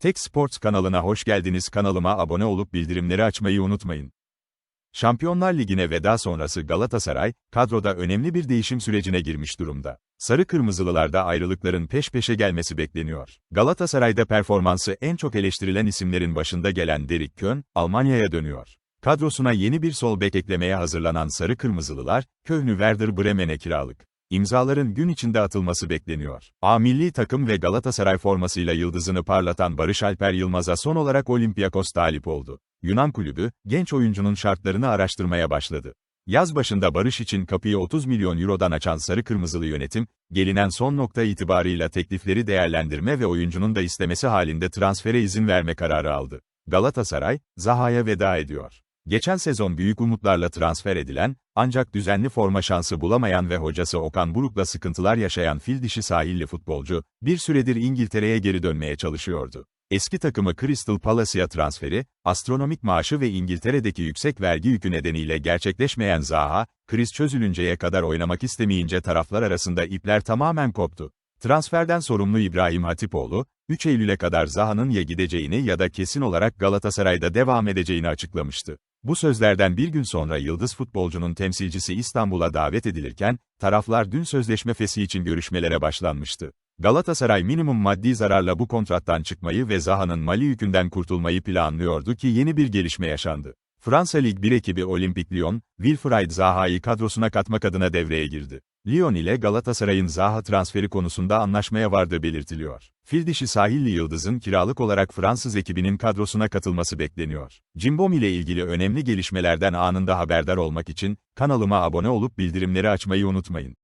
Tek Sports kanalına hoş geldiniz. Kanalıma abone olup bildirimleri açmayı unutmayın. Şampiyonlar Ligi'ne veda sonrası Galatasaray, kadroda önemli bir değişim sürecine girmiş durumda. Sarı Kırmızılılarda ayrılıkların peş peşe gelmesi bekleniyor. Galatasaray'da performansı en çok eleştirilen isimlerin başında gelen Derek Kön, Almanya'ya dönüyor. Kadrosuna yeni bir sol bek eklemeye hazırlanan Sarı Kırmızılılar, Köhnü Werder Bremen'e kiralık. İmzaların gün içinde atılması bekleniyor. A milli takım ve Galatasaray formasıyla yıldızını parlatan Barış Alper Yılmaz'a son olarak Olympiakos talip oldu. Yunan kulübü, genç oyuncunun şartlarını araştırmaya başladı. Yaz başında Barış için kapıyı 30 milyon eurodan açan Sarı Kırmızılı yönetim, gelinen son nokta itibarıyla teklifleri değerlendirme ve oyuncunun da istemesi halinde transfere izin verme kararı aldı. Galatasaray, Zaha'ya veda ediyor. Geçen sezon büyük umutlarla transfer edilen, ancak düzenli forma şansı bulamayan ve hocası Okan Buruk'la sıkıntılar yaşayan fil dişi sahilli futbolcu, bir süredir İngiltere'ye geri dönmeye çalışıyordu. Eski takımı Crystal Palace'a transferi, astronomik maaşı ve İngiltere'deki yüksek vergi yükü nedeniyle gerçekleşmeyen Zaha, kriz çözülünceye kadar oynamak istemeyince taraflar arasında ipler tamamen koptu. Transferden sorumlu İbrahim Hatipoğlu, 3 Eylül'e kadar Zaha'nın ya gideceğini ya da kesin olarak Galatasaray'da devam edeceğini açıklamıştı. Bu sözlerden bir gün sonra yıldız futbolcunun temsilcisi İstanbul'a davet edilirken, taraflar dün sözleşme fesi için görüşmelere başlanmıştı. Galatasaray minimum maddi zararla bu kontrattan çıkmayı ve Zaha'nın mali yükünden kurtulmayı planlıyordu ki yeni bir gelişme yaşandı. Fransa Lig 1 ekibi Olimpik Lyon, Wilfried Zaha'yı kadrosuna katmak adına devreye girdi. Lyon ile Galatasaray'ın Zaha transferi konusunda anlaşmaya vardığı belirtiliyor. Fil dişi sahilli yıldızın kiralık olarak Fransız ekibinin kadrosuna katılması bekleniyor. Cimbom ile ilgili önemli gelişmelerden anında haberdar olmak için, kanalıma abone olup bildirimleri açmayı unutmayın.